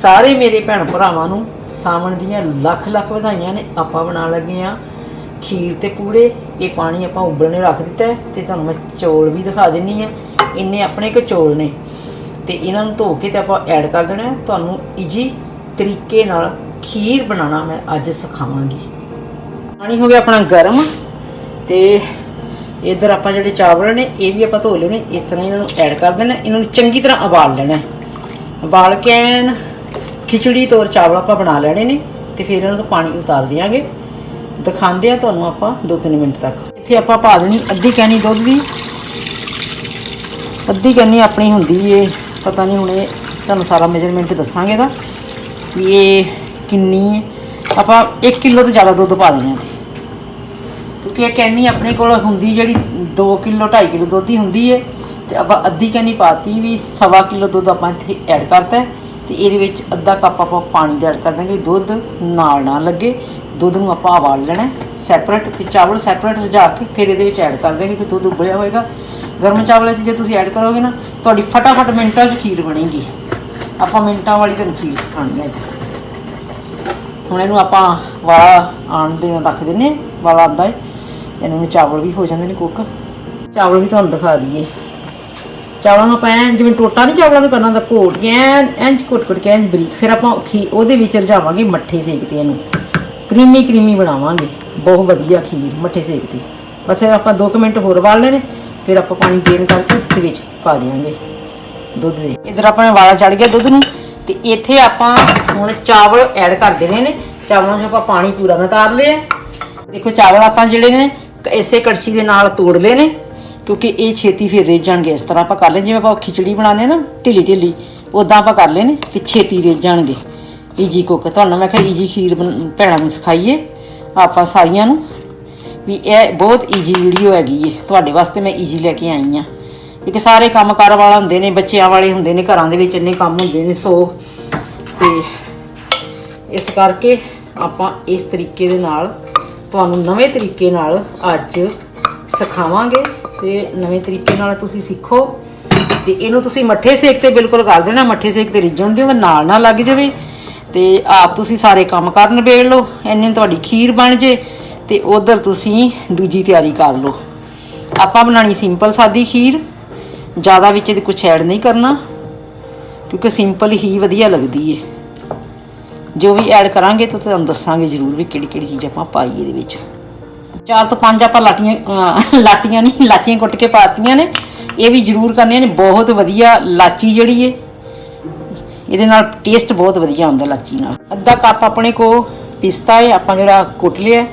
ਸਾਰੇ ਮੇਰੇ ਭੈਣ ਭਰਾਵਾਂ ਨੂੰ ਸਾਵਣ ਦੀਆਂ ਲੱਖ ਲੱਖ ਵਧਾਈਆਂ ਨੇ। ਆਪਾਂ ਬਣਾਉਣ ਲੱਗੇ ਆ ਖੀਰ ਤੇ ਪੂੜੇ। ਇਹ ਪਾਣੀ ਆਪਾਂ ਉਬਲਣੇ ਰੱਖ ਦਿੱਤਾ ਹੈ ਤੇ ਤੁਹਾਨੂੰ ਮੈਂ ਚੌਲ ਵੀ ਦਿਖਾ ਦਿੰਨੀ ਆ ਇੰਨੇ ਆਪਣੇ ਕੋ ਚੌਲ ਨੇ। ਤੇ ਇਹਨਾਂ ਨੂੰ ਧੋ ਕੇ ਤੇ ਆਪਾਂ ਐਡ ਕਰ ਦੇਣਾ ਤੁਹਾਨੂੰ ਈਜੀ ਤਰੀਕੇ ਨਾਲ ਖੀਰ ਬਣਾਉਣਾ ਮੈਂ ਅੱਜ ਸਿਖਾਵਾਂਗੀ। ਪਾਣੀ ਹੋ ਗਿਆ ਆਪਣਾ ਗਰਮ। ਤੇ ਇਧਰ ਆਪਾਂ ਜਿਹੜੇ ਚਾਵਲ ਨੇ, ਇਹ ਵੀ ਆਪਾਂ ਧੋ ਲਏ ਨੇ। ਇਸ ਤਰ੍ਹਾਂ ਇਹਨਾਂ ਨੂੰ ਐਡ ਕਰ ਦੇਣਾ ਇਹਨਾਂ ਨੂੰ ਚੰਗੀ ਤਰ੍ਹਾਂ ਉਬਾਲ ਲੈਣਾ ਉਬਾਲ ਕੇ ਐਨ ਖਿਚੜੀ ਤੌਰ ਚਾਵਲ ਆਪਾਂ ਬਣਾ ਲੈਣੇ ਨੇ ਤੇ ਫਿਰ ਇਹਨਾਂ ਨੂੰ ਪਾਣੀ ਉਤਾਰ ਦਿਆਂਗੇ। ਦਿਖਾਉਂਦੇ ਆ ਤੁਹਾਨੂੰ ਆਪਾਂ 2-3 ਮਿੰਟ ਤੱਕ। ਇੱਥੇ ਆਪਾਂ ਪਾ ਦੇਣੀ ਅੱਧੀ ਕੈਨੀ ਦੁੱਧ ਦੀ। ਅੱਧੀ ਕੈਨੀ ਆਪਣੀ ਹੁੰਦੀ ਏ, ਪਤਾ ਨਹੀਂ ਹੁਣ ਇਹ ਤੁਹਾਨੂੰ ਸਾਰਾ ਮੈਜਰਮੈਂਟ ਦੱਸਾਂਗੇ ਦਾ ਵੀ ਇਹ ਕਿੰਨੀ ਆਪਾਂ 1 ਕਿਲੋ ਤੋਂ ਜ਼ਿਆਦਾ ਦੁੱਧ ਪਾ ਦੇਣਾ ਇਹਦੇ ਕਿਉਂਕਿ ਇਹ ਕੈਨੀ ਆਪਣੇ ਕੋਲ ਹੁੰਦੀ ਜਿਹੜੀ 2 ਕਿਲੋ 2.5 ਕਿਲੋ ਦੁੱਧ ਦੀ ਹੁੰਦੀ ਏ। ਤੇ ਆਪਾਂ ਅੱਧੀ ਕੈਨੀ ਪਾਤੀ ਵੀ ਸਵਾ ਕਿਲੋ ਦੁੱਧ ਆਪਾਂ ਇੱਥੇ ਐਡ ਕਰਤਾ। ਤੇ ਇਹਦੇ ਵਿੱਚ ਅੱਧਾ ਕੱਪ ਆਪਾਂ ਪਾਣੀ ਦਾ ਐਡ ਕਰ ਦਾਂਗੇ, ਦੁੱਧ ਨਾਲ ਨਾ ਲੱਗੇ। ਦੁੱਧ ਨੂੰ ਆਪਾਂ ਉਬਾਲ ਲੈਣਾ ਸੈਪਰੇਟ ਤੇ ਚਾਵਲ ਸੈਪਰੇਟ ਰਝਾ ਕੇ ਫਿਰ ਇਹਦੇ ਵਿੱਚ ਐਡ ਕਰ ਦਾਂਗੇ, ਫਿਰ ਦੁੱਧ ਉਬਲਿਆ ਹੋਏਗਾ। ਗਰਮ ਚਾਵਲਾਂ 'ਚ ਜੇ ਤੁਸੀਂ ਐਡ ਕਰੋਗੇ ਨਾ, ਤੁਹਾਡੀ ਫਟਾਫਟ ਮਿੰਟਾਂ 'ਚ ਖੀਰ ਬਣੇਗੀ। ਆਪਾਂ ਮਿੰਟਾਂ ਵਾਲੀ ਤੁਹਾਨੂੰ ਖੀਰ ਸਿਖਾਉਣੀ ਹੈ ਅੱਜ। ਹੁਣ ਇਹਨੂੰ ਆਪਾਂ ਵਾਲਾ ਆਣ ਦੇ ਰੱਖ ਦਿੰਨੇ ਹਾਂ। ਵਾਲਾ ਆਉਂਦਾ ਹੈ। ਇਹਨਾਂ ਨੂੰ ਚਾਵਲ ਵੀ ਹੋ ਜਾਂਦੇ ਨੇ ਕੁੱਕ ਚਾਵਲ ਵੀ ਤੁਹਾਨੂੰ ਦਿਖਾ ਦਈਏ। ਚਾਵਲਾਂ ਨੂੰ ਆਪਾਂ ਐਂ ਜਿਵੇਂ ਟੋਟਾ ਨਹੀਂ ਚਾਵਲਾਂ ਨੂੰ ਕਰਨਾ ਹੁੰਦਾ, ਘੋਟ ਕੇ ਐਂ ਇੰਜ ਘੋਟ ਘੋਟ ਕੇ ਐਨ ਬਰੀਕ। ਫਿਰ ਆਪਾਂ ਖੀ ਉਹਦੇ ਵਿੱਚ ਰਝਾਵਾਂਗੇ ਮੱਠੇ ਸੇਕ ਤੇ ਇਹਨੂੰ। ਕਰੀਮੀ ਕਰੀਮੀ ਬਣਾਵਾਂਗੇ। ਬਹੁਤ ਵਧੀਆ ਖੀਰ, ਮੱਠੇ ਸੇਕ ਤੇ। ਬਸ ਇਹ ਆਪਾਂ 2 ਮਿੰਟ ਹੋਰ ਉਬਾਲ ਨੇ ਫਿਰ ਆਪਾਂ ਪਾਣੀ ਦੇਣ ਕਰਕੇ ਇਹਦੇ ਵਿੱਚ ਪਾ ਦੇਵਾਂਗੇ ਦੁੱਧ ਦੇ। ਇਧਰ ਆਪਾਂ ਵਾਲਾ ਚੜ ਗਿਆ ਦੁੱਧ ਨੂੰ, ਤੇ ਇੱਥੇ ਆਪਾਂ ਹੁਣ ਚਾਵਲ ਐਡ ਕਰ ਦੇਣੇ ਨੇ। ਚਾਵਲਾਂ 'ਚ ਆਪਾਂ ਪਾਣੀ ਪੂਰਾ ਨਿਤਾਰ ਲਿਆ। ਦੇਖੋ ਚਾਵਲ ਆਪਾਂ ਜਿਹੜੇ ਨੇ, ਇਸੇ ਕੜਛੀ ਦੇ ਨਾਲ ਤੋੜ ਲਏ ਨੇ। ਕਿਉਂਕਿ ਇਹ ਛੇਤੀ ਫਿਰ ਰਿੱਝ ਜਾਣਗੇ, ਇਸ ਤਰ੍ਹਾਂ ਆਪਾਂ ਕਰ ਲੈ ਜਿਵੇਂ ਆਪਾਂ ਖਿਚੜੀ ਬਣਾਉਂਦੇ ਆ ਨਾ, ਢਿੱਲੀ ਢਿੱਲੀ ਉਦਾਂ ਆਪਾਂ ਕਰ ਲੈਣੇ ਨੇ ਤੇ ਛੇਤੀ ਰਿੱਝ ਜਾਣਗੇ। ਈਜੀ ਕੁੱਕ ਤੁਹਾਨੂੰ ਮੈਂ ਕਿਹਾ ਈਜੀ ਖੀਰ ਬਣ- ਭੈਣਾਂ ਨੂੰ ਸਿਖਾਈਏ, ਆਪਾਂ ਸਾਰੀਆਂ ਨੂੰ, ਵੀ ਇਹ ਬਹੁਤ ਈਜੀ ਵੀਡੀਓ ਹੈਗੀ ਏ, ਤੁਹਾਡੇ ਵਾਸਤੇ ਮੈਂ ਈਜੀ ਲੈ ਕੇ ਆਈ ਆ। ਕਿਉਂਕਿ ਸਾਰੇ ਕੰਮ ਕਾਰ ਵਾਲਾ ਹੁੰਦੇ ਨੇ, ਬੱਚਿਆਂ ਵਾਲੇ ਹੁੰਦੇ ਨੇ, ਘਰਾਂ ਦੇ ਵਿੱਚ ਇੰਨੇ ਕੰਮ ਹੁੰਦੇ ਨੇ, ਸੋ, ਤੇ ਇਸ ਕਰਕੇ ਆਪਾਂ ਇਸ ਤਰੀਕੇ ਦੇ ਨਾਲ, ਤੁਹਾਨੂੰ ਨਵੇਂ ਤਰੀਕੇ ਨਾਲ ਅੱਜ ਸਿਖਾਵਾਂਗੇ। ਤੇ ਨਵੇਂ ਤਰੀਕੇ ਨਾਲ ਤੁਸੀਂ ਸਿੱਖੋ ਤੇ ਇਹਨੂੰ ਤੁਸੀਂ ਮੱਠੇ ਸੇਕ ਤੇ ਬਿਲਕੁਲ ਕਰ ਦੇਣਾ, ਮੱਠੇ ਸੇਕ ਤੇ ਰਿੱਝਣ ਦਿਓ, ਨਾਲ ਨਾ ਲੱਗ ਜਾਵੇ ਤੇ ਆਪ ਤੁਸੀਂ ਸਾਰੇ ਕੰਮ ਕਰਨ ਨਿਬੇੜ ਲਓ, ਇੰਨੇ ਤੁਹਾਡੀ ਖੀਰ ਬਣ ਜੇ ਤੇ ਉਧਰ ਤੁਸੀਂ ਦੂਜੀ ਤਿਆਰੀ ਕਰ ਲਓ। ਆਪਾਂ ਬਣਾਣੀ ਸਿੰਪਲ ਸਾਦੀ ਖੀਰ, ਜ਼ਿਆਦਾ ਵਿੱਚ ਇਹਦੇ ਕੁਛ ਐਡ ਨਹੀਂ ਕਰਨਾ, ਕਿਉਂਕਿ ਸਿੰਪਲ ਹੀ ਵਧੀਆ ਲੱਗਦੀ ਏ। ਜੋ ਵੀ ਐਡ ਕਰਾਂਗੇ ਤਾਂ ਤੁਹਾਨੂੰ ਦੱਸਾਂਗੇ ਜ਼ਰੂਰ ਵੀ ਕਿਹੜੀ ਕਿਹੜੀ ਚੀਜ਼ ਆਪਾਂ ਪਾਈਏ ਇਹਦੇ ਵਿੱਚ। ਚਾਰ ਤੋਂ ਪੰਜ ਆਪਾਂ ਲਾਟੀਆਂ ਲਾਟੀਆਂ ਨਹੀਂ, ਲਾਚੀਆਂ ਕੁੱਟ ਕੇ ਪਾਤੀਆਂ ਨੇ। ਇਹ ਵੀ ਜ਼ਰੂਰ ਕਰਨੀਆਂ ਨੇ, ਬਹੁਤ ਵਧੀਆ ਲਾਚੀ ਜਿਹੜੀ ਏ, ਇਹਦੇ ਨਾਲ ਟੇਸਟ ਬਹੁਤ ਵਧੀਆ ਆਉਂਦਾ ਲਾਚੀ ਨਾਲ। ਅੱਧਾ ਕੱਪ ਆਪਣੇ ਕੋ ਪਿਸਤਾ ਹੈ ਆਪਾਂ ਜਿਹੜਾ ਕੁੱਟ ਲਿਆ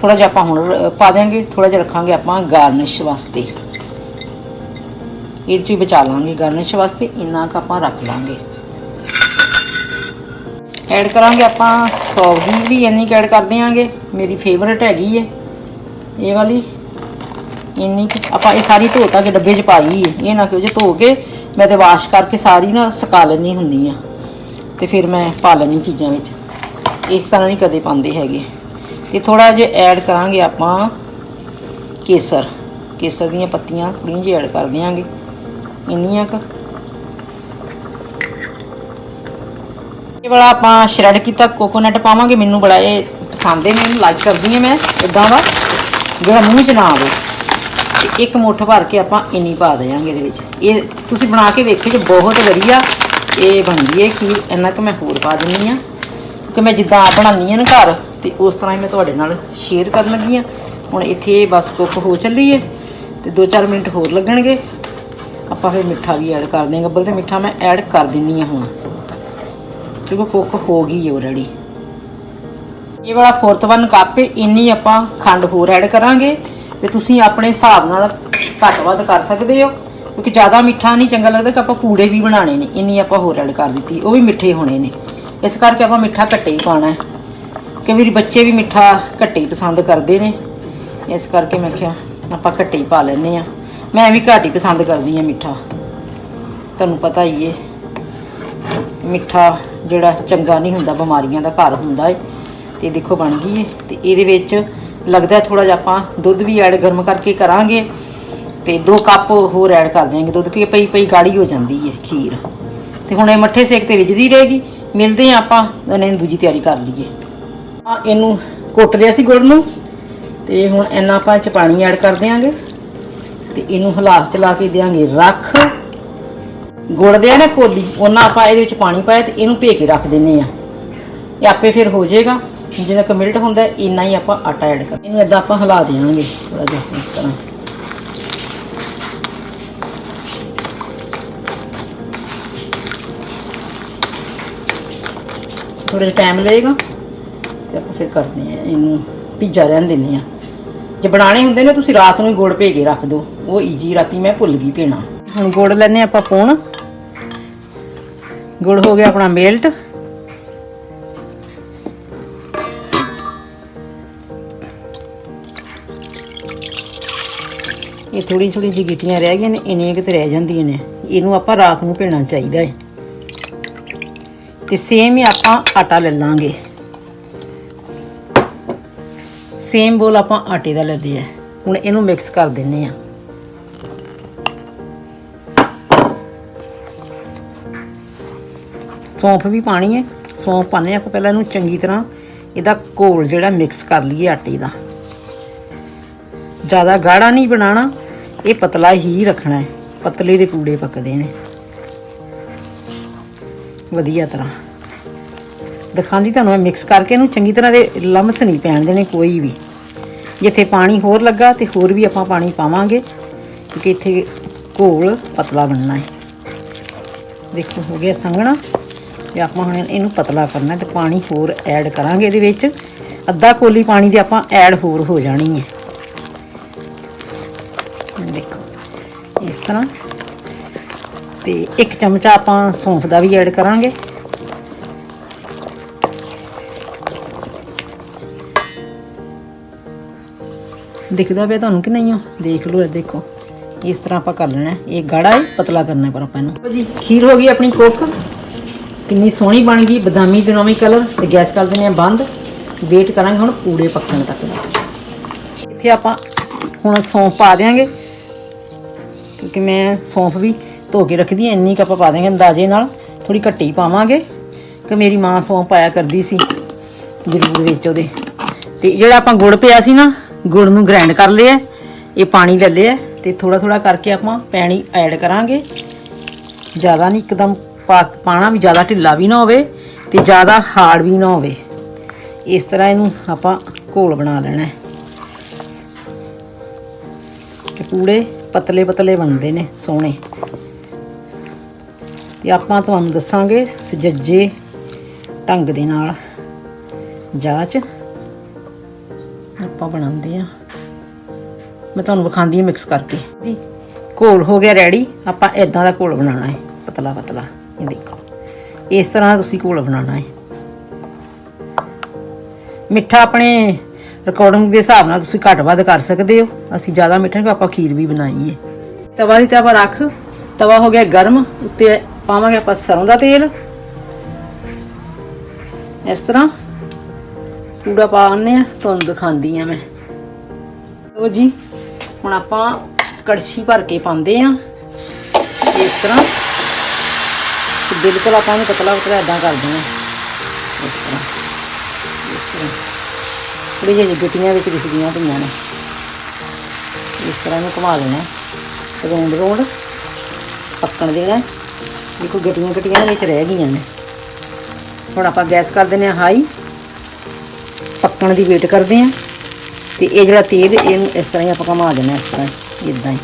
ਥੋੜਾ ਜਿਹਾ ਆਪਾਂ ਹੁਣ ਪਾ ਦਿਆਂਗੇ ਥੋੜਾ ਜਿਹਾ ਰੱਖਾਂਗੇ ਆਪਾਂ ਗਾਰਨਿਸ਼ ਵਾਸਤੇ। ਇਹ ਚ ਬਚਾ ਲਾਂਗੇ ਗਾਰਨਿਸ਼ ਵਾਸਤੇ, ਇੰਨਾ ਕੁ ਆਪਾਂ ਰੱਖ ਲਾਂਗੇ। ਐਡ ਕਰਾਂਗੇ ਆਪਾਂ ਸੌਗੀ ਵੀ, ਇੰਨੀ ਕੁ ਐਡ ਕਰ ਦਿਆਂਗੇ। ਮੇਰੀ ਫੇਵਰਟ ਹੈਗੀ ਹੈ ਇਹ ਵਾਲੀ, ਇੰਨੀ ਕੁ ਆਪਾਂ ਇਹ ਸਾਰੀ ਧੋ ਤਾ ਕੇ ਡੱਬੇ 'ਚ ਪਾਈ ਏ। ਇਹ ਨਾ ਕਿ ਉਹ ਜੇ ਧੋ ਕੇ ਮੈਂ ਤੇ ਵਾਸ਼ ਕਰਕੇ ਸਾਰੀ ਨਾ ਸੁਕਾ ਲੈਣੀ ਹੁੰਦੀ ਆ। ਤੇ ਫਿਰ ਮੈਂ ਪਾ ਲੈਣੀ ਚੀਜ਼ਾਂ ਵਿੱਚ। ਇਸ ਤਰ੍ਹਾਂ ਨਹੀਂ ਕਦੇ ਪਾਉਂਦੇ ਹੈਗੇ। ਤੇ ਥੋੜਾ ਜਿਹਾ ਐਡ ਕਰਾਂਗੇ ਆਪਾਂ ਕੇਸਰ। ਕੇਸਰ ਦੀਆਂ ਪੱਤੀਆਂ ਥੋੜ੍ਹੀਆਂ ਜਿਹੀਆਂ ਐਡ ਕਰ ਦਿਆਂਗੇ। ਇੰਨੀਆਂ ਕੁ। ਇਹ ਵਾਲਾ ਆਪਾਂ ਸ਼੍ਰੈਡ ਕੀਤਾ ਕੋਕੋਨਟ ਪਾਵਾਂਗੇ। ਮੈਨੂੰ ਬੜਾ ਇਹ ਪਸੰਦ ਹੈ ਮੈਨੂੰ ਲਾਈਕ ਕਰਦੀ ਹਾਂ ਮੈਂ। ਇਦਾਂ ਦਾ। ਜਿਹੜਾ ਮੂੰਹ 'ਚ ਨਾ ਆਵੇ ਤੇ ਇੱਕ ਮੁੱਠ ਭਰ ਕੇ ਆਪਾਂ ਇੰਨੀ ਪਾ ਦੇਵਾਂਗੇ ਇਹਦੇ ਵਿੱਚ। ਇਹ ਤੁਸੀਂ ਬਣਾ ਕੇ ਵੇਖੋ ਜੀ, ਬਹੁਤ ਵਧੀਆ ਇਹ ਬਣਦੀ ਹੈ ਖੀਰ ਇੰਨਾ ਕਿ ਮੈਂ ਹੋਰ ਪਾ ਦਿੰਨੀ ਆ ਕਿਉਂਕਿ ਮੈਂ ਜਿੱਦਾਂ ਆਪ ਬਣਾਉਂਦੀ ਆ ਨਾ ਘਰ, ਤੇ ਉਸ ਤਰ੍ਹਾਂ ਹੀ ਮੈਂ ਤੁਹਾਡੇ ਨਾਲ ਸ਼ੇਅਰ ਕਰਨ ਲੱਗੀ ਆ ਹੁਣ ਇੱਥੇ ਬਸ ਕੁੱਕ ਹੋ ਚੱਲੀ ਹੈ, ਤੇ 2-4 ਮਿੰਟ ਹੋਰ ਲੱਗਣਗੇ। ਆਪਾਂ ਫਿਰ ਮਿੱਠਾ ਵੀ ਐਡ ਕਰ ਦਿਆਂਗੇ। ਅੱਬਲ ਤੇ ਮਿੱਠਾ ਮੈਂ ਐਡ ਕਰ ਦਿੰਨੀ ਆ ਹੁਣ। ਕਿਉਂਕਿ ਕੁੱਕ ਹੋ ਗਈ ਹੈ ਆਲਰੇਡੀ ਇਹ ਵਾਲਾ ਫੋਰਥ ਵਨ ਕੱਪ ਇੰਨੀ ਆਪਾਂ ਖੰਡ ਹੋਰ ਐਡ ਕਰਾਂਗੇ ਤੇ ਤੁਸੀਂ ਆਪਣੇ ਹਿਸਾਬ ਨਾਲ ਘੱਟ ਵੱਧ ਕਰ ਸਕਦੇ ਹੋ, ਕਿਉਂਕਿ ਜ਼ਿਆਦਾ ਮਿੱਠਾ ਨਹੀਂ, ਚੰਗਾ ਲੱਗਦਾ ਕਿ ਆਪਾਂ ਪੂੜੇ ਵੀ ਬਣਾਣੇ ਨੇ, ਇੰਨੀ ਆਪਾਂ ਹੋਰ ਐਡ ਕਰ ਦਿੱਤੀ, ਉਹ ਵੀ ਮਿੱਠੇ ਹੋਣੇ ਨੇ। ਇਸ ਕਰਕੇ ਆਪਾਂ ਮਿੱਠਾ ਘੱਟੇ ਹੀ ਪਾਣਾ ਹੈ ਕਿ ਮੇਰੀ ਬੱਚੇ ਵੀ ਮਿੱਠਾ ਘੱਟੇ ਹੀ ਪਸੰਦ ਕਰਦੇ ਨੇ। ਇਸ ਕਰਕੇ ਮੈਂ ਕਿਹਾ ਆਪਾਂ ਘੱਟੇ ਹੀ ਪਾ ਲੈਨੇ ਆ ਮੈਂ ਵੀ ਘੱਟ ਹੀ ਪਸੰਦ ਕਰਦੀ ਆ ਮਿੱਠਾ। ਤੁਹਾਨੂੰ ਪਤਾ ਹੀ ਏ ਮਿੱਠਾ ਜਿਹੜਾ ਚੰਗਾ ਨਹੀਂ ਹੁੰਦਾ, ਬਿਮਾਰੀਆਂ ਦਾ ਘਰ ਹੁੰਦਾ ਏ ਤੇ ਦੇਖੋ ਬਣ ਗਈ ਹੈ ਤੇ ਇਹਦੇ ਵਿੱਚ ਲੱਗਦਾ ਥੋੜਾ ਜਿਹਾ ਆਪਾਂ ਦੁੱਧ ਵੀ ਐਡ ਗਰਮ ਕਰਕੇ ਕਰਾਂਗੇ। ਤੇ 2 ਕੱਪ ਹੋਰ ਐਡ ਕਰ ਦਿਆਂਗੇ ਦੁੱਧ ਕਿ ਪਈ ਪਈ ਗਾੜੀ ਹੋ ਜਾਂਦੀ ਹੈ ਖੀਰ। ਤੇ ਹੁਣ ਇਹ ਮੱਠੇ ਸੇਕ ਤੇ ਰਿੱਝਦੀ ਰਹੇਗੀ। ਮਿਲਦੇ ਆ ਆਪਾਂ, ਇਹਨਾਂ ਨੂੰ ਦੂਜੀ ਤਿਆਰੀ ਕਰ ਲਈਏ। ਆ ਇਹਨੂੰ ਕੁੱਟ ਲਿਆ ਸੀ ਗੁੜ ਨੂੰ। ਤੇ ਹੁਣ ਇਹਨਾਂ ਆਪਾਂ ਚ ਪਾਣੀ ਐਡ ਕਰ ਦਿਆਂਗੇ। ਤੇ ਇਹਨੂੰ ਹਿਲਾ ਚਲਾ ਕੇ ਦਿਆਂਗੇ ਰੱਖ। ਗੁੜ ਦੇ ਆ ਨਾ ਕੋਲੀ, ਉਹਨਾਂ ਆਪਾਂ ਇਹਦੇ ਵਿੱਚ ਪਾਣੀ ਪਾਇਆ ਤੇ ਇਹਨੂੰ ਭੇ ਕੇ ਰੱਖ ਦਿੰਨੇ ਆ। ਇਹ ਆਪੇ ਫਿਰ ਹੋ ਜਾਏਗਾ। ਜਿੰਨਾ ਕੁ ਮਿਲਟ ਹੁੰਦਾ, ਇੰਨਾ ਹੀ ਆਪਾਂ ਆਟਾ ਐਡ ਕਰ ਇਹਨੂੰ ਇਦਾਂ ਆਪਾਂ ਹਿਲਾ ਦੇਵਾਂਗੇ ਥੋੜਾ ਜਿਹਾ ਇਸ ਤਰ੍ਹਾਂ। ਥੋੜਾ ਜਿਹਾ ਟਾਈਮ ਲਏਗਾ, ਤੇ ਆਪਾਂ ਫਿਰ ਕਰਦੇ ਆ ਇਹਨੂੰ ਭਿੱਜਾ ਰਹਿਣ ਦਿੰਦੇ ਆ ਜੇ ਬਣਾਣੇ ਹੁੰਦੇ ਨੇ, ਤੁਸੀਂ ਰਾਤ ਨੂੰ ਹੀ ਗੁੜ ਭੇ ਕੇ ਰੱਖ ਦਿਓ। ਉਹ ਈਜੀ ਰਾਤੀ ਮੈਂ ਭੁੱਲ ਗਈ ਭੇਣਾ। ਹੁਣ ਗੁੜ ਲੈਣੇ ਆਪਾਂ ਪੂਣ ਗੁੜ ਹੋ ਗਿਆ ਆਪਣਾ ਮੇਲਟ ਥੋੜੀ ਥੋੜੀ ਜਿਹੀ ਗਿੱਟੀਆਂ ਰਹਿ ਗਈਆਂ ਨੇ, ਇੰਨੀਆਂ ਕਿਤੇ ਰਹਿ ਜਾਂਦੀਆਂ ਨੇ। ਇਹਨੂੰ ਆਪਾਂ ਰਾਤ ਨੂੰ ਭੇਣਾ ਚਾਹੀਦਾ ਹੈ ਤੇ ਸੇਮ ਹੀ ਆਪਾਂ ਆਟਾ ਲੈ ਲਾਂਗੇ। ਸੇਮ ਬੋਲ ਆਪਾਂ ਆਟੇ ਦਾ ਲੈ ਲਿਆ ਹੁਣ ਇਹਨੂੰ ਮਿਕਸ ਕਰ ਦਿੰਨੇ ਆ। ਸੌਂਫ ਵੀ ਪਾਣੀ ਹੈ ਸੌਂਫ ਪਾਣੇ ਆਪਾਂ ਪਹਿਲਾਂ ਇਹਨੂੰ ਚੰਗੀ ਤਰ੍ਹਾਂ। ਇਹਦਾ ਘੋਲ ਜਿਹੜਾ ਮਿਕਸ ਕਰ ਲਈਏ ਆਟੇ ਦਾ। ਜ਼ਿਆਦਾ ਗਾੜਾ ਨਹੀਂ ਬਣਾਉਣਾ। ਇਹ ਪਤਲਾ ਹੀ ਰੱਖਣਾ ਹੈ। ਪਤਲੇ ਦੇ ਪੂੜੇ ਪੱਕਦੇ ਨੇ। ਵਧੀਆ ਤਰ੍ਹਾਂ। ਦਿਖਾਉਂਦੀ ਤੁਹਾਨੂੰ ਮੈਂ ਮਿਕਸ ਕਰਕੇ ਇਹਨੂੰ। ਚੰਗੀ ਤਰ੍ਹਾਂ ਦੇ ਲੰਮਸ ਨਹੀਂ ਪੈਣ ਦੇਣੇ ਕੋਈ ਵੀ। ਜਿੱਥੇ ਪਾਣੀ ਹੋਰ ਲੱਗਾ ਤੇ ਹੋਰ ਵੀ ਆਪਾਂ ਪਾਣੀ ਪਾਵਾਂਗੇ। ਕਿਉਂਕਿ ਇੱਥੇ ਘੋਲ ਪਤਲਾ ਬਣਨਾ ਹੈ। ਦੇਖੋ, ਹੋ ਗਿਆ ਸੰਘਣਾ। ਤੇ ਆਪਾਂ ਹੁਣ ਇਹਨੂੰ ਪਤਲਾ ਕਰਨਾ ਤੇ ਪਾਣੀ ਹੋਰ ਐਡ ਕਰਾਂਗੇ ਇਹਦੇ ਵਿੱਚ। ਅੱਧਾ ਕੋਲੀ ਪਾਣੀ ਦੀ ਆਪਾਂ ਐਡ ਹੋਰ ਹੋ ਜਾਣੀ ਹੈ। ਇਸ ਤਰ੍ਹਾਂ। ਤੇ ਇੱਕ ਚਮਚਾ ਆਪਾਂ ਸੌਂਫ ਦਾ ਵੀ ਐਡ ਕਰਾਂਗੇ। ਦਿਖਦਾ ਪਿਆ ਤੁਹਾਨੂੰ ਕਿ ਨਹੀਂ ਹੋ ਦੇਖ ਲਓ ਇਹ ਦੇਖੋ। ਇਸ ਤਰ੍ਹਾਂ ਆਪਾਂ ਕਰ ਲੈਣਾ। ਇਹ ਗਾੜਾ ਹੈ ਪਤਲਾ ਕਰਨਾ ਪਰ ਆਪਾਂ ਇਹਨੂੰ। ਜੀ, ਖੀਰ ਹੋ ਗਈ ਆਪਣੀ ਕੁੱਕ। ਕਿੰਨੀ ਸੋਹਣੀ ਬਣ ਗਈ। ਬਦਾਮੀ ਬਦਾਮੀ ਕਲਰ ਤੇ ਗੈਸ ਕਰ ਦਿੰਦੇ ਆ ਬੰਦ। ਵੇਟ ਕਰਾਂਗੇ ਹੁਣ ਪੂੜੇ ਪੱਕਣ ਤੱਕ ਦਾ। ਇੱਥੇ ਆਪਾਂ ਹੁਣ ਸੌਂਫ ਪਾ ਦਿਆਂਗੇ। ਕਿਉਂਕਿ ਮੈਂ ਸੌਂਫ ਵੀ ਧੋ ਕੇ ਰੱਖਦੀ ਐ ਇੰਨੀ ਕੱਪ ਪਾ ਦਿਆਂਗੇ ਅੰਦਾਜ਼ੇ ਨਾਲ ਥੋੜੀ ਘੱਟੀ ਪਾਵਾਂਗੇ। ਕਿ ਮੇਰੀ ਮਾਂ ਸੌਂਫ ਪਾਇਆ ਕਰਦੀ ਸੀ, ਜ਼ਰੂਰ ਵਿੱਚ ਉਹਦੇ। ਤੇ ਜਿਹੜਾ ਆਪਾਂ ਗੁੜ ਪਿਆ ਸੀ ਨਾ, ਗੁੜ ਨੂੰ ਗ੍ਰਾਈਂਡ ਕਰ ਲਿਆ, ਇਹ ਪਾਣੀ ਲੈ ਲਿਆ, ਤੇ ਥੋੜਾ ਥੋੜਾ ਕਰਕੇ ਆਪਾਂ ਪੈਣੀ ਐਡ ਕਰਾਂਗੇ। ਜ਼ਿਆਦਾ ਨਹੀਂ ਇੱਕਦਮ ਪਾ ਪਾਣਾ ਵੀ, ਜ਼ਿਆਦਾ ਢਿੱਲਾ ਵੀ ਨਾ ਹੋਵੇ ਤੇ ਜ਼ਿਆਦਾ ਹਾਰਡ ਵੀ ਨਾ ਹੋਵੇ। ਇਸ ਤਰ੍ਹਾਂ ਇਹਨੂੰ ਆਪਾਂ ਘੋਲ ਬਣਾ ਲੈਣਾ ਹੈ। ਤੇ ਪੂੜੇ ਪਤਲੇ ਪਤਲੇ ਬਣਦੇ ਨੇ, ਸੋਹਣੇ। ਤੇ ਆਪਾਂ ਤੁਹਾਨੂੰ ਦੱਸਾਂਗੇ ਸਜੱਜੇ ਢੰਗ ਦੇ ਨਾਲ ਜਾਚ। ਆਪਾਂ ਬਣਾਉਂਦੇ ਆ ਮੈਂ ਤੁਹਾਨੂੰ ਵਿਖਾਉਂਦੀ ਹਾਂ ਮਿਕਸ ਕਰਕੇ। ਜੀ, ਘੋਲ ਹੋ ਗਿਆ ਰੈਡੀ ਆਪਾਂ ਇਦਾਂ ਦਾ ਘੋਲ ਬਣਾਉਣਾ ਹੈ ਪਤਲਾ ਪਤਲਾ ਇਹ ਦੇਖੋ। ਇਸ ਤਰ੍ਹਾਂ ਤੁਸੀਂ ਘੋਲ ਬਣਾਉਣਾ ਹੈ। ਮਿੱਠਾ ਆਪਣੇ ਰਿਕਾਰਡਿੰਗ ਦੇ ਹਿਸਾਬ ਨਾਲ ਤੁਸੀਂ ਘੱਟ ਵੱਧ ਕਰ ਸਕਦੇ ਹੋ। ਅਸੀਂ ਜ਼ਿਆਦਾ ਮਿੱਠਾ ਕਿ ਆਪਾਂ ਖੀਰ ਵੀ ਬਣਾਈ ਹੈ ਤਵਾ ਦੀ ਤਵਾ ਰੱਖ। ਤਵਾ ਹੋ ਗਿਆ ਗਰਮ। ਉੱਤੇ ਪਾਵਾਂਗੇ ਆਪਾਂ ਸਰੋਂ ਦਾ ਤੇਲ। ਇਸ ਤਰ੍ਹਾਂ ਪੂੜਾ ਪਾਉਣੇ ਆ ਤੁਹਾਨੂੰ ਦਿਖਾਉਂਦੀ ਆ ਮੈਂ। ਲੋ ਜੀ, ਹੁਣ ਆਪਾਂ ਕੜਛੀ ਭਰ ਕੇ ਪਾਉਂਦੇ ਆ ਇਸ ਤਰ੍ਹਾਂ। ਬਿਲਕੁਲ ਆਪਾਂ ਨੂੰ ਪਤਲਾ ਪਤਲਾ ਇਦਾਂ ਕਰਦੇ ਆ ਇਸ ਤਰ੍ਹਾਂ। ਥੋੜੀ ਜਿਹੀ ਗਿੱਟੀਆਂ ਵਿੱਚ ਦਿਸਦੀਆਂ ਪਈਆਂ ਨੇ। ਇਸ ਤਰ੍ਹਾਂ ਨੂੰ ਘੁਮਾ ਲੈਣਾ ਰੌਂਡ ਰੌਂਡ ਪੱਕਣ ਦੇਣਾ ਹੈ। ਦੇਖੋ ਗਿੱਟੀਆਂ ਗਿੱਟੀਆਂ ਵਿੱਚ ਰਹਿ ਗਈਆਂ ਨੇ। ਹੁਣ ਆਪਾਂ ਗੈਸ ਕਰ ਦਿੰਦੇ ਆ ਹਾਈ। ਪੱਕਣ ਦੀ ਵੇਟ ਕਰਦੇ ਆ ਤੇ ਇਹ ਜਿਹੜਾ ਤੇਲ, ਇਹਨੂੰ ਇਸ ਤਰ੍ਹਾਂ ਹੀ ਆਪਾਂ ਘੁਮਾ ਦੇਣਾ ਇਸ ਤਰ੍ਹਾਂ ਇਦਾਂ ਹੀ।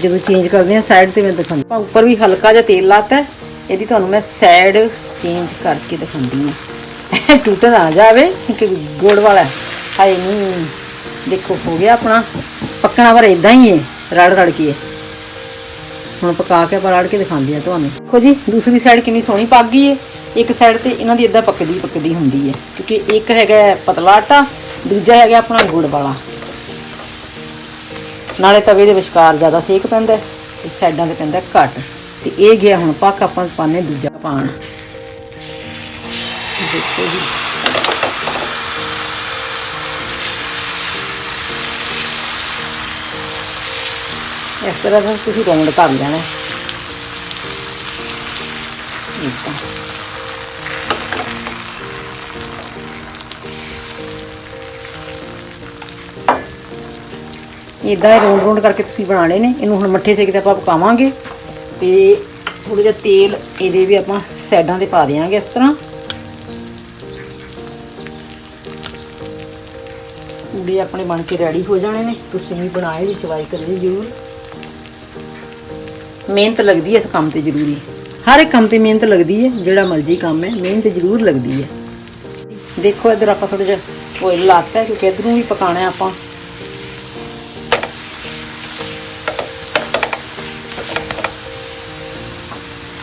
ਜਦੋਂ ਚੇਂਜ ਕਰਦੇ ਆ ਸਾਈਡ ਤੇ ਮੈਂ ਦਿਖਾਉਂਦੀ ਆਪਾਂ ਉੱਪਰ ਵੀ ਹਲਕਾ ਜਿਹਾ ਤੇਲ ਲਾਤਾ ਇਹਦੀ ਤੁਹਾਨੂੰ ਮੈਂ ਸਾਈਡ ਚੇਂਜ ਕਰਕੇ ਦਿਖਾਉਂਦੀ ਹਾਂ। ਟੁੱਟ ਨਾ ਜਾਵੇ ਕਿ ਗੁੜ ਵਾਲਾ। ਹਾਏ ਨਹੀਂ ਦੇਖੋ ਹੋ ਗਿਆ ਆਪਣਾ। ਪੱਕਣਾ ਪਰ ਇਦਾਂ ਹੀ ਹੈ ਰੜ ਰੜ ਕੇ। ਹੁਣ ਪਕਾ ਕੇ ਆਪਾਂ ਰੜ ਕੇ ਦਿਖਾਉਂਦੀ ਆ ਤੁਹਾਨੂੰ। ਦੇਖੋ ਜੀ ਦੂਸਰੀ ਸਾਈਡ ਕਿੰਨੀ ਸੋਹਣੀ ਪੱਕ ਗਈ ਹੈ ਇੱਕ ਸਾਈਡ ਤੇ ਇਹਨਾਂ ਦੀ ਇਦਾਂ ਪੱਕਦੀ ਪੱਕਦੀ ਹੁੰਦੀ ਹੈ ਕਿਉਂਕਿ ਇੱਕ ਹੈਗਾ ਪਤਲਾ ਆਟਾ ਦੂਜਾ ਹੈਗਾ ਆਪਣਾ ਗੁੜ ਵਾਲਾ। ਨਾਲੇ ਤਵੇ ਦੇ ਵਿਚਕਾਰ ਜ਼ਿਆਦਾ ਸੇਕ ਪੈਂਦਾ ਹੈ, ਸਾਈਡਾਂ ਤੇ ਪੈਂਦਾ ਘੱਟ। ਤੇ ਇਹ ਗਿਆ ਹੁਣ ਪੱਕ ਆਪਾਂ ਪਾਣੇ ਦੂਜਾ ਪਾਣ ਦੇਖੋ ਜੀ। ਇਸ ਤਰ੍ਹਾਂ ਨਾਲ ਤੁਸੀਂ ਰੌਂਡ ਕਰ ਲੈਣਾ। ਇਦਾਂ ਇਦਾਂ ਰੌਂਡ ਰੌਂਡ ਕਰਕੇ ਤੁਸੀਂ ਬਣਾਣੇ ਨੇ। ਇਹਨੂੰ ਹੁਣ ਮੱਠੇ ਸੇਕ ਤੇ ਆਪਾਂ ਪਕਾਵਾਂਗੇ। ਤੇ ਥੋੜਾ ਜਿਹਾ ਤੇਲ ਇਹਦੇ ਵੀ ਆਪਾਂ ਸਾਈਡਾਂ ਤੇ ਪਾ ਦੇਵਾਂਗੇ ਇਸ ਤਰ੍ਹਾਂ। ਪੂੜੇ ਆਪਣੇ ਬਣ ਕੇ ਰੈਡੀ ਹੋ ਜਾਣੇ ਨੇ। ਤੁਸੀਂ ਵੀ ਬਣਾਏ ਵੀ ਟਰਾਈ ਕਰਿਓ ਜ਼ਰੂਰ। ਮਿਹਨਤ ਲੱਗਦੀ ਹੈ ਇਸ ਕੰਮ ਤੇ ਜ਼ਰੂਰੀ। ਹਰ ਇੱਕ ਕੰਮ ਤੇ ਮਿਹਨਤ ਲੱਗਦੀ ਹੈ ਜਿਹੜਾ ਮਰਜ਼ੀ ਕੰਮ ਹੈ ਮਿਹਨਤ ਜ਼ਰੂਰ ਲੱਗਦੀ ਹੈ ਦੇਖੋ ਇਧਰ ਆਪਾਂ ਥੋੜਾ ਜਿਹਾ ਆਇਲ ਲਾਤਾ ਹੈ ਕਿਉਂਕਿ ਇਧਰੋਂ ਵੀ ਪਕਾਣਾ ਆਪਾਂ।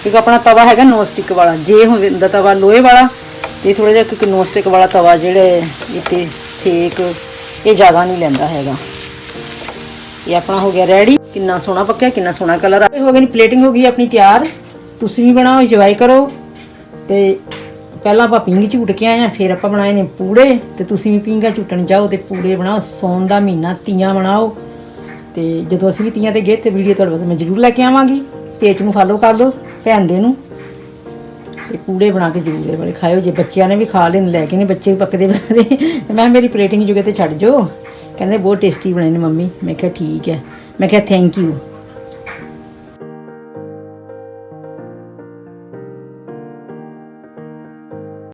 ਕਿਉਂਕਿ ਆਪਣਾ ਤਵਾ ਹੈਗਾ ਨੋ ਸਟਿਕ ਵਾਲਾ। ਜੇ ਹੋਵੇ ਦਾ ਤਵਾ ਲੋਹੇ ਵਾਲਾ ਤੇ ਥੋੜਾ ਜਿਹਾ ਕਿਉਂਕਿ ਨੋ ਸਟਿਕ ਵਾਲਾ ਤਵਾ ਜਿਹੜੇ ਇੱਥੇ ਸੇਕ ਇਹ ਜ਼ਿਆਦਾ ਨਹੀਂ ਲੈਂਦਾ ਹੈਗਾ। ਇਹ ਆਪਣਾ ਹੋ ਗਿਆ ਰੈਡੀ ਕਿੰਨਾ ਸੋਹਣਾ ਪੱਕਿਆ, ਕਿੰਨਾ ਸੋਹਣਾ ਕਲਰ ਆ। ਹੋ ਗਈ ਪਲੇਟਿੰਗ ਹੋ ਗਈ ਆਪਣੀ ਤਿਆਰ। ਤੁਸੀਂ ਵੀ ਬਣਾਓ ਇੰਜੋਏ ਕਰੋ। ਤੇ ਪਹਿਲਾਂ ਆਪਾਂ ਪਿੰਗ ਝੂਟ ਕੇ ਆਏ ਆ, ਫਿਰ ਆਪਾਂ ਬਣਾਏ ਨੇ ਪੂੜੇ। ਤੇ ਤੁਸੀਂ ਵੀ ਪਿੰਗਾ ਝੂਟਣ ਜਾਓ ਤੇ ਪੂੜੇ ਬਣਾਓ। ਸੌਣ ਦਾ ਮਹੀਨਾ, ਤੀਆਂ ਬਣਾਓ। ਤੇ ਜਦੋਂ ਅਸੀਂ ਵੀ ਤੀਆਂ ਤੇ ਗਏ ਤੇ ਵੀਡੀਓ ਤੁਹਾਡੇ ਵਾਸਤੇ ਮੈਂ ਜ਼ਰੂਰ ਲੈ ਕੇ ਆਵਾਂਗੀ। ਪੇਜ ਨੂੰ ਫਾਲੋ ਕਰ ਲਓ, ਭੈਣ ਦੇ ਨੂੰ। ਤੇ ਪੂੜੇ ਬਣਾ ਕੇ ਜ਼ਰੂਰ ਇਹ ਵਾਲੇ ਖਾਇਓ, ਜੇ ਬੱਚਿਆਂ ਨੇ ਵੀ ਖਾ ਲੈਣ, ਲੈ ਕੇ ਨੇ ਬੱਚੇ ਵੀ ਪੱਕਦੇ ਬਣਦੇ ਤੇ ਮੈਂ ਮੇਰੀ ਪਲੇਟਿੰਗ ਜੁਗੇ ਤੇ ਛੱਡ ਜੋ ਕਹਿੰਦੇ, ਬਹੁਤ ਟੇਸਟੀ ਬਣੇ ਨੇ ਮੰਮੀ। ਮੈਂ ਕਿਹਾ, ਠੀਕ ਹੈ। ਮੈਂ ਕਿਹਾ ਥੈਂਕ ਯੂ